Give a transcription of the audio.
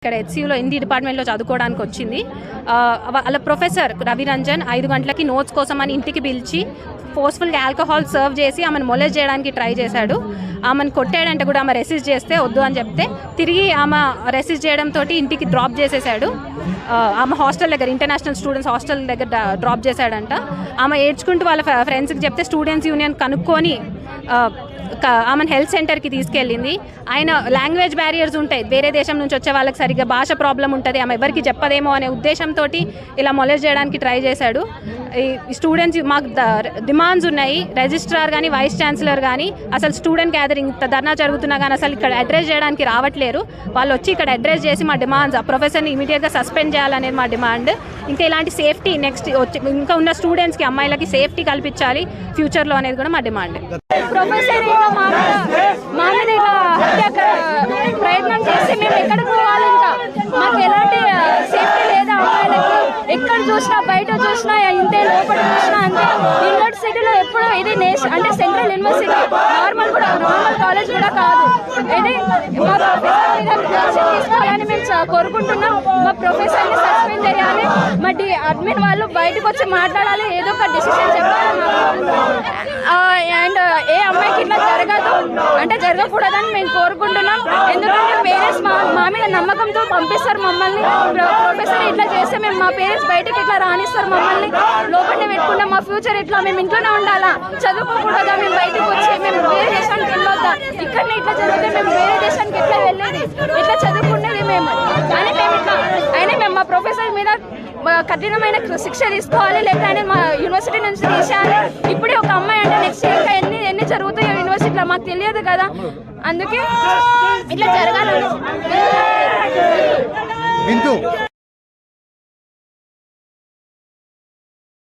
ఇక్కడ హెచ్సియులో హిందీ డిపార్ట్మెంట్లో చదువుకోవడానికి వచ్చింది. వాళ్ళ ప్రొఫెసర్ రవిరంజన్ ఐదు గంటలకి నోట్స్ కోసం అని ఇంటికి పిలిచి ఫోర్స్ఫుల్గా ఆల్కహాల్ సర్వ్ చేసి ఆమెను మొలెజ్ చేయడానికి ట్రై చేశాడు. ఆమెను కొట్టాడంటే కూడా ఆమె రెసిస్ట్ చేస్తే వద్దు అని చెప్తే తిరిగి ఆమె రెసిస్ట్ చేయడంతో ఇంటికి డ్రాప్ చేసేసాడు. ఆమె హాస్టల్ దగ్గర ఇంటర్నేషనల్ స్టూడెంట్స్ హాస్టల్ దగ్గర డ్రాప్ చేశాడంట. ఆమె ఏడ్చుకుంటూ వాళ్ళ ఫ్రెండ్స్కి చెప్తే స్టూడెంట్స్ యూనియన్ కనుక్కొని ఆమెను హెల్త్ సెంటర్కి తీసుకెళ్ళింది. ఆయన లాంగ్వేజ్ బ్యారియర్స్ ఉంటాయి. వేరే దేశం నుంచి వచ్చే వాళ్ళకి సరిగ్గా భాష ప్రాబ్లం ఉంటుంది. ఆమె ఎవరికి చెప్పదేమో అనే ఉద్దేశంతో ఇలా మొలెజ్ చేయడానికి ట్రై చేశాడు. ఈ స్టూడెంట్స్ మాకు డిమాండ్స్ ఉన్నాయి. రిజిస్ట్రార్ కానీ వైస్ ఛాన్సలర్ కానీ అసలు స్టూడెంట్ గ్యాదరింగ్ ఇంత ధర్నా జరుగుతున్నా కానీ అసలు ఇక్కడ అడ్రస్ చేయడానికి రావట్లేరు. వాళ్ళు వచ్చి ఇక్కడ అడ్రస్ చేసి మా డిమాండ్స్ ఆ ప్రొఫెసర్ని ఇమీడియట్గా సస్పెండ్ చేయాలనేది మా డిమాండ్ ఇంకా ఇలాంటి సేఫ్టీ నెక్స్ట్ ఇంకా ఉన్న స్టూడెంట్స్కి అమ్మాయిలకి సేఫ్టీ కల్పించాలి ఫ్యూచర్లో అనేది కూడా మా డిమాండ్ ప్రొఫెసర్ ఇలా ప్రయత్నం చేస్తే మేము ఎక్కడికి పోవాలి ఇంకా మాకు ఎలాంటి సేఫ్టీ లేదా అమ్మాయిలకి ఎక్కడ చూసినా బయట చూసినా ఇంతే లోపల చూసినా అంతే. యూనివర్సిటీలో ఎప్పుడు ఇది నేషన్ అంటే సెంట్రల్ యూనివర్సిటీ. నార్మల్ కూడా నార్మల్ కాలేజ్ కూడా కాదు. ఇది మా ప్రొఫెసర్ తీసుకోవాలని మేము కోరుకుంటున్నాం. మా ప్రొఫెసర్ని సస్పెండ్ చేయాలి. మా అడ్మిన్ వాళ్ళు బయటకు వచ్చి మాట్లాడాలి. ఏదో ఒక డిసిషన్ చెప్పాలి జరగకూడదని మేము కోరుకుంటున్నాం. ఎందుకంటే పేరెంట్స్ మా మా మీద నమ్మకంతో పంపిస్తారు మమ్మల్ని. ప్రొఫెసర్ ఇట్లా చేస్తే మేము మా పేరెంట్స్ బయటకి ఇట్లా రానిస్తారు మమ్మల్ని? లోపలనే పెట్టుకుంటాం మా ఫ్యూచర్ ఇట్లా మేము ఇంట్లోనే ఉండాలా? చదువుకోకూడదా? మేము బయటకు వచ్చి మేము వేరే దేశానికి వెళ్ళొద్దా? ఇక్కడనే ఇట్లా జరిగితే మేము వేరే దేశానికి ఎట్లా వెళ్ళేది? ఇట్లా చదువుకునేది మేము? కానీ మేము ఇట్లా అయినా మేము మా ప్రొఫెసర్ మీద కఠినమైన శిక్ష తీసుకోవాలి లేకపోతే ఆయన మా యూనివర్సిటీ నుంచి తీసేయాలి. ఇప్పుడే ఒక అమ్మాయి అంటే నెక్స్ట్ ఇంకా ఎన్ని ఎన్ని జరుగుతాయో యూనివర్సిటీలో మాకు తెలియదు కదా. అందుకే ఇట్లా జరగాలి